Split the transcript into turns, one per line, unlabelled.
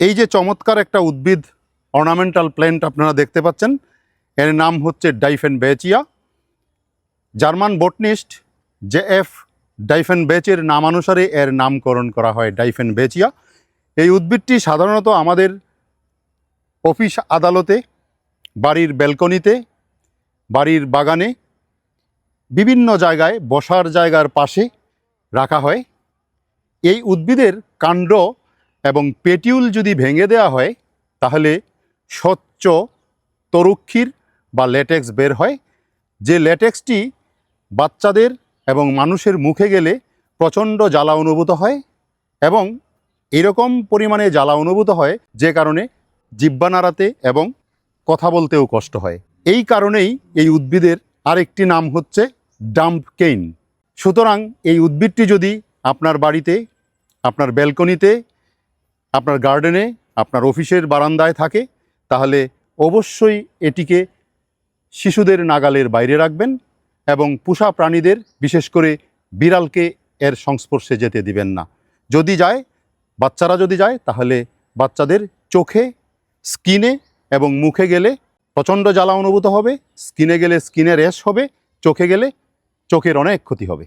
এই যে চমৎকার একটা উদ্ভিদ অর্নামেন্টাল প্ল্যান্ট আপনারা দেখতে পাচ্ছেন, এর নাম হচ্ছে Dieffenbachia German botanist J F ডাইফেন বেচের নামানুসারে এর নামকরণ করা হয় ডাইফেন বেচিয়া এই উদ্ভিদটি সাধারণত আমাদের অফিস আদালতে, বাড়ির ব্যালকনিতে, বাড়ির বাগানে, বিভিন্ন জায়গায় বসার জায়গার পাশে রাখা হয়। এই উদ্ভিদের কাণ্ড এবং পেটিউল যদি ভেঙে দেওয়া হয়, তাহলে স্বচ্ছ তরুক্ষীর বা ল্যাটেক্স বের হয়। যে ল্যাটেক্সটি বাচ্চাদের এবং মানুষের মুখে গেলে প্রচণ্ড জ্বালা অনুভূত হয় এবং এরকম পরিমাণে জ্বালা অনুভূত হয় যে কারণে জিব্বা নাড়াতে এবং কথা বলতেও কষ্ট হয়। এই কারণেই এই উদ্ভিদের আরেকটি নাম হচ্ছে ডাম্প কেইন। সুতরাং এই উদ্ভিদটি যদি আপনার বাড়িতে, আপনার ব্যালকনিতে আপনার গার্ডেনে আপনার অফিসের বারান্দায় থাকে, তাহলে অবশ্যই এটিকে শিশুদের নাগালের বাইরে রাখবেন এবং পোষা প্রাণীদের, বিশেষ করে বিড়ালকে এর সংস্পর্শে যেতে দিবেন না। যদি যায়, বাচ্চারা যদি যায়, তাহলে বাচ্চাদের চোখে, স্কিনে এবং মুখে গেলে প্রচণ্ড জ্বালা অনুভূত হবে, স্কিনে গেলে স্কিনে র্যাশ হবে, চোখে গেলে চোখের অনেক ক্ষতি হবে।